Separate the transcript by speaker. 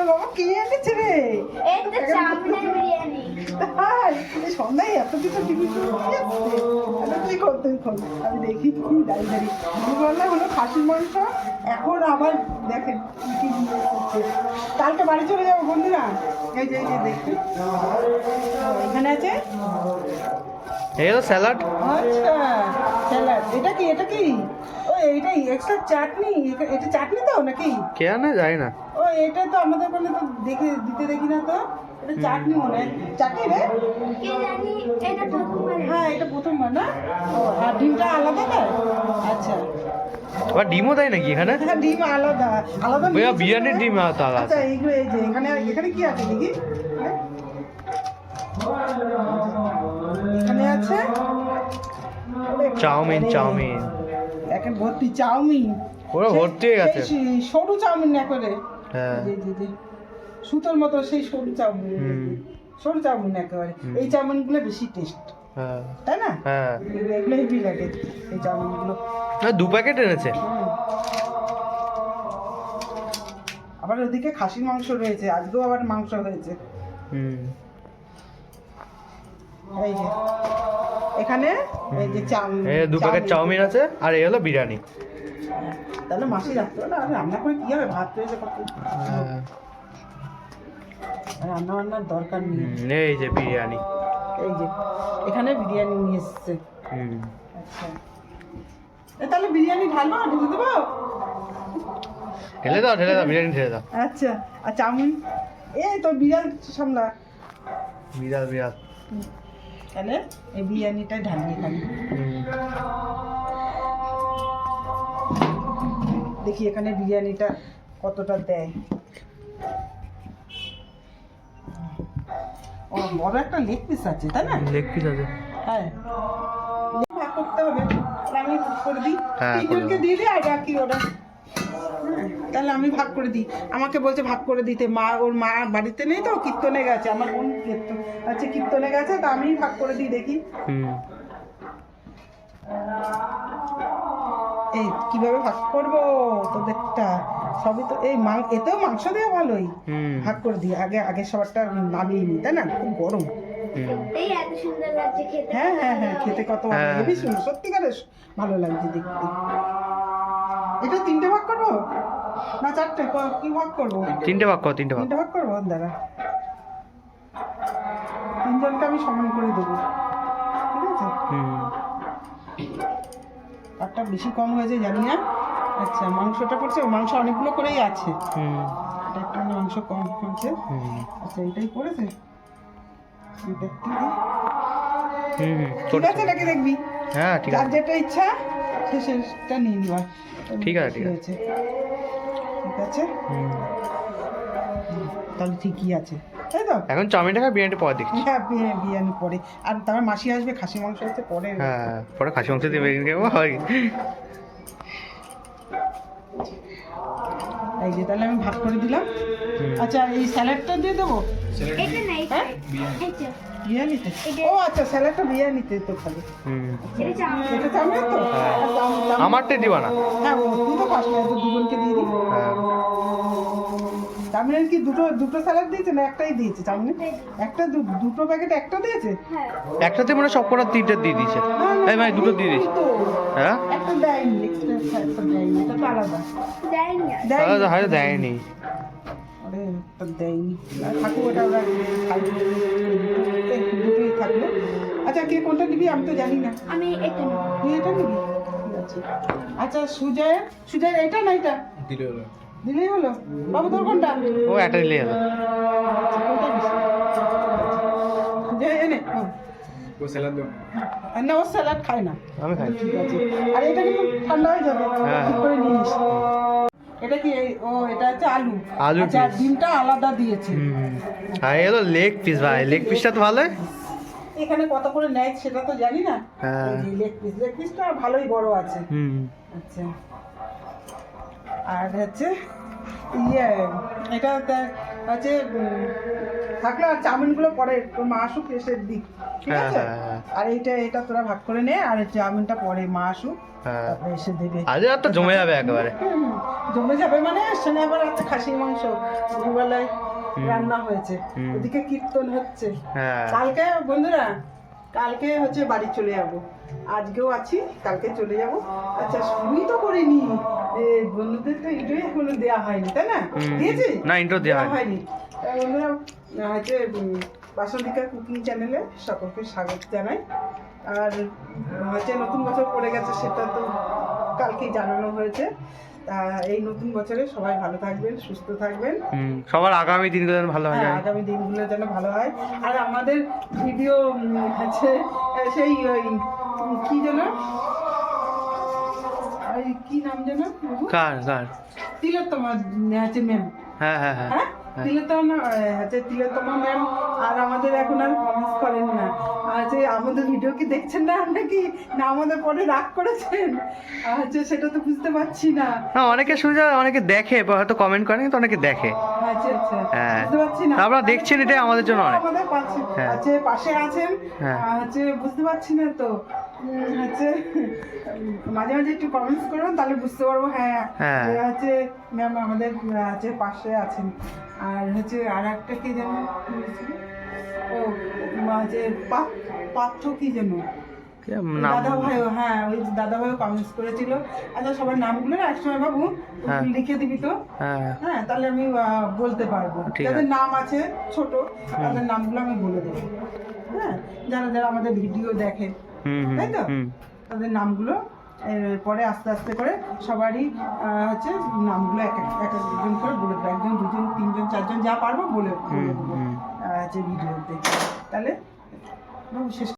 Speaker 1: তোর বাবা কে এনেছে রে?
Speaker 2: এই তো
Speaker 1: তাই সন্ধ্যায় এত কিছু টিভি তুই কর তুই কর আমি দেখি কি দুপুরবেলা হলো খাসির মাংস এখন আবার দেখেন কি কালকে বাড়ি চলে যাব বন্ধুরা। এই যে এই যে দেখি। এখানে আছে?
Speaker 3: এই স্যালাড।
Speaker 1: আচ্ছা স্যালাড। এটা কি এটা কি? ও এইটা এক্সট্রা চাটনি। এটা- এটা চাটনি তো নাকি?
Speaker 3: কে আনে? যায় না।
Speaker 1: এটা তো আমাদের বলে তো দেখে দিতে দেখি না তো। এটা চাটনি মনে হয়। চাটনি রে?
Speaker 2: কে জানি এটা প্রথমবার।
Speaker 1: হ্যাঁ এটা প্রথমবার না? আর ডিমটা আলাদা দেয় আচ্ছা।
Speaker 3: আবার ডিমও দেয় নাকি এখানে?
Speaker 1: হ্যাঁ ডিম আলাদা। আলাদা
Speaker 3: বিরিয়ানির ডিম আলাদা আলাদা।
Speaker 1: আচ্ছা এইগুলো এই যে এখানে এখানে কি আছে দেখি? এখানে আছে?
Speaker 3: Chowmein chowmein.
Speaker 1: এখন ভর্তি চাউমিন।
Speaker 3: ওরা ভর্তি হয়ে গেছে।
Speaker 1: সরু চাউমিন না করে? সুতোর মতো সেই সরু চাউমিন। সরু চাউমিন একেবারে। এই চাউমিনগুলো বেশি টেস্ট
Speaker 3: হ্যাঁ।
Speaker 1: তাই না?
Speaker 3: হ্যাঁ।
Speaker 1: এগুলো হেভি লাগে এই চাউমিনগুলো।
Speaker 3: না, দু প্যাকেট এনেছে।
Speaker 1: আবার ওদিকে খাসির মাংস রয়েছে আজকেও আবার মাংস হয়েছে।
Speaker 3: হুম।
Speaker 1: এই যে। এখানে এই যে চাউমিন
Speaker 3: দু প্যাকেট চাউমিন আছে আর এই হলো বিরিয়ানি।
Speaker 1: তাহলে মাসি রাখতে না আর রান্না করে কি হবে? ভাত রয়েছে কত। রান্না বান্নার দরকার নেই।
Speaker 3: এই যে বিরিয়ানি।
Speaker 1: এই যে এখানে বিরিয়ানি নিয়ে এসছে। আচ্ছা। তাহলে বিরিয়ানি ঢালবো ঢেলে দেবো?
Speaker 3: ঢেলে দাও ঢেলে দাও বিরিয়ানি ঢেলে দাও।
Speaker 1: আচ্ছা আর চাউমিন? এই তো বিরিয়ানি সামলা।
Speaker 3: বিরাট বিরাট
Speaker 1: তাহলে এই বিরিয়ানিটাই ঢালিয়ে খাবি। দেখি এখানে বিরিয়ানিটা কতটা দেয়। ও বড় একটা লেগ পিস আছে তাই না?
Speaker 3: লেগ পিস আছে।
Speaker 1: হ্যাঁ। ভাগ করতে হবে আমি ভাগ করে দিই।
Speaker 3: হ্যাঁ, করে
Speaker 1: তিনজনকে দিয়ে দিই আর বাকি ওরা। তাহলে আমি ভাগ করে দিই। আমাকে বলছে ভাগ করে দিতে। মা ওর মা বাড়িতে নেই তো কীর্তনে গেছে। আমার বোন কীর্তন আচ্ছা কীর্তনে গেছে তা আমি ভাগ করে দিই দেখি।
Speaker 3: হুম।
Speaker 1: এই কীভাবে ভাগ করব তোদেরটা? সবই তো এই মাং এতেও মাংস দেওয়া ভালোই।
Speaker 3: হুম।
Speaker 1: ভাগ করে দিই। আগে আগে সবারটা নামিয়ে নিই তাই না? খুব গরম। হ্যাঁ হ্যাঁ হ্যাঁ খেতে কত ভালো
Speaker 3: হ্যাঁ।
Speaker 1: সুন্দর সত্যিকারের ভালো লাগছে দেখতে। এটা তিনটে ভাগ করব? না চারটে? ক- কি ভাগ করব?
Speaker 3: তিনটে ভাগ করো তিনটে ভাগ।
Speaker 1: তিনটে ভাগ করব? দাঁড়া। তিনজনকে আমি সমান করে দেবো। ঠিক আছে?
Speaker 3: হুম।
Speaker 1: একটা বেশি কম হয়েছে জানি না। আচ্ছা মাংসটা করছে মাংস অনেকগুলো করেই আছে।
Speaker 3: হুম।
Speaker 1: এটা একটু মাংস কম হয়েছে। আচ্ছা এটাই
Speaker 3: হুম
Speaker 1: ঠিক আছে নাকি দেখবি?
Speaker 3: হ্যাঁ ঠিক আছে।
Speaker 1: যেটা ইচ্ছা সে সেটা নিয়ে নিবা
Speaker 3: ঠিক আছে, ঠিক আছে।
Speaker 1: ঠিক আছে। তাহলে ঠিকই আছে। তাই তো?
Speaker 3: এখন চাউমিনটা খাই বিরিয়ানিটা পরে দেখছি
Speaker 1: হ্যাঁ বিরিয়ানি পরে। আর তারপর মাসি আসবে খাসি মাংস হচ্ছে পরে
Speaker 3: হ্যাঁ পরে খাসি মাংস দিয়ে বিরিয়ানি খাব হয়
Speaker 1: এই যে তাহলে আমি ভাগ করে দিলাম। আচ্ছা এই স্যালাডটা দিয়ে দেবো?
Speaker 2: এটা নাই।
Speaker 1: হ্যাঁ? বিরিয়ানিতে? ও আচ্ছা স্যালাডটা বিরিয়ানিতে তো খালি
Speaker 3: হুম।
Speaker 2: এটা চাউমিন।
Speaker 1: তো?
Speaker 3: হ্যাঁ।
Speaker 1: চাউমিন- চাউমিন-
Speaker 3: আমারটা দিবা না।
Speaker 1: হ্যাঁ ও তুই তো খাস না তো দুজনকে দিয়ে
Speaker 3: হ্যাঁ।
Speaker 1: চাউমিনের কি দুটো দুটো স্যালাড দিয়েছে না একটাই দিয়েছে? চাউমিন? একটা দু- দুটো প্যাকেট একটা দিয়েছে?
Speaker 2: হ্যাঁ।
Speaker 3: একসাথে মানে সব কটা তিনটে দিয়ে দিয়েছে। এই মানে দুটো দিয়ে দিয়েছে।
Speaker 1: তো।
Speaker 3: হ্যাঁ?
Speaker 1: একটা দেয়নি এক্সট্রা দেয়নি এটা আলাদা।
Speaker 2: দেয়নি আর।
Speaker 1: দেয়নি।
Speaker 3: দেয়নি।
Speaker 1: একটা দেয়নি। আর থাকুক ওটা ওরা দুটোই থাকল। আচ্ছা কে কোনটা নিবি? আমি তো জানি না।
Speaker 2: আমি এটা নেব।
Speaker 1: তুই এটা নিবি? আচ্ছা সুজয় সুজয় এটা না এটা? দিলেই হলো। বাবু তোর কোনটা?
Speaker 3: ও একটা দিলে গেল
Speaker 1: কোনটা নিস? সুজয় এনে হুম। না ও স্যালাড খায় না।
Speaker 3: আমি খাই।
Speaker 1: ঠিক আছে। আর এটা কিন্তু ঠান্ডা হয়ে যাবে।
Speaker 3: হ্যাঁ।
Speaker 1: ঠিক করে নিস। এটা কি এই- ও এটা হচ্ছে আলু।
Speaker 3: আলুর
Speaker 1: আচ্ছা। ডিমটা আলাদা দিয়েছে।
Speaker 3: হলো লেগ পিস ভাই। লেগ পিসটা তো ভালোই।
Speaker 1: এখানে কত করে নেয় সেটা তো জানি না।
Speaker 3: হ্যাঁ।
Speaker 1: লেগ পিস লেগ পিসটা ভালোই বড় আছে।
Speaker 3: হুম।
Speaker 1: আচ্ছা। আর হচ্ছে ইয়ে এটা হচ্ছে থাকল আর চাউমিনগুলো পরে তোর মা আসুক এসে দিক ঠিক
Speaker 3: হ্যাঁ,
Speaker 1: আছে?
Speaker 3: হ্যাঁ, হ্যাঁ।
Speaker 1: আর এইটা এটা তোরা ভাগ করে নে আর চাউমিনটা পরে মা আসুক তারপরে এসে দেবে।
Speaker 3: আজ আর তো জমে যাবে একেবারে।
Speaker 1: জমে যাবে মানে শোনে আবার একটা খাসির মাংস দুবেলায় রান্না হয়েছে। ওদিকে কীর্তন হচ্ছে। কালকে বন্ধুরা কালকে হচ্ছে বাড়ি চলে যাব। আজকেও আছি কালকে চলে যাব। আচ্ছা শুরুই তো করিনি। এ, বন্ধুদের তো এটাই এখনও দেওয়া হয়নি তাই না। দিয়েছি?
Speaker 3: না, intro দেওয়া হয়নি।
Speaker 1: বন্ধুরা হচ্ছে বাসন্তিকা কুকিং চ্যানেলে সকলকে স্বাগত জানাই। আর হচ্ছে নতুন বছর পড়ে গেছে সেটা তো কালকেই জানানো হয়েছে। তা এই নতুন বছরে সবাই ভালো থাকবেন সুস্থ থাকবেন।
Speaker 3: সবার আগামী দিনগুলো যেন ভালো হয়
Speaker 1: হ্যাঁ, আগামী দিনগুলো যেন ভালো হয়। আর আমাদের ভিডিও আছে সেই ওই কি যেন? কি নাম যেন?
Speaker 3: কার কার?
Speaker 1: তিলোত্তমা উম, ম্যাম
Speaker 3: হ্যাঁ হ্যাঁ হ্যাঁ।
Speaker 1: হ্যাঁ? তিলোত্তমা হচ্ছে তিলোত্তমা ম্যাম আর আমাদের এখন আর কমেন্টস করেন না। যে আমাদের ভিডিও কি দেখছেন না নাকি না আমাদের পরে রাগ করেছেন? আর হচ্ছে সেটা তো বুঝতে পারছি না।
Speaker 3: না অনেকে শুনে অনেকে দেখে হয়তো কমেন্ট করে কিন্তু অনেকে দেখে।
Speaker 1: আচ্ছা আচ্ছা
Speaker 3: হ্যাঁ।
Speaker 1: বুঝতে পারছি না।
Speaker 3: আপনারা দেখছেন এটাই আমাদের জন্য অনেক।
Speaker 1: আমাদের পাশে
Speaker 3: হ্যাঁ।
Speaker 1: পাশে আছেন।
Speaker 3: হ্যাঁ।
Speaker 1: হচ্ছে বুঝতে পারছি না তো। হচ্ছে মাঝে মাঝে একটু কমেন্টস করবেন তাহলে বুঝতে পারব হ্যাঁ
Speaker 3: হ্যাঁ।
Speaker 1: হচ্ছে ম্যাম আমাদের হচ্ছে পাশে আছেন। আর হচ্ছে আর একটা কি যেন ও হচ্ছে পাত- পার্থ কি যেন? দাদা ভাইও হ্যাঁ ওই দাদা ভাইও কমেন্টস করেছিল। আচ্ছা সবার নামগুলো না একসময় বাবু
Speaker 3: হ্যাঁ।
Speaker 1: লিখে দিবি তো?
Speaker 3: হ্যাঁ।
Speaker 1: হ্যাঁ তাহলে আমি বলতে পারব। যাদের নাম আছে ছোট তাদের নামগুলো আমি বলে দেবো। হ্যাঁ যারা যারা আমাদের ভিডিও দেখে তাই তো? তাদের নামগুলো পরে আস্তে আস্তে করে সবারই আহ, হচ্ছে নামগুলো এক এক- এক একজন করে বলে দেবো। একজন দুজন তিনজন চারজন যা পারব বলে বলে দেবো। হচ্ছে ভিডিওতে তাহলে শেষ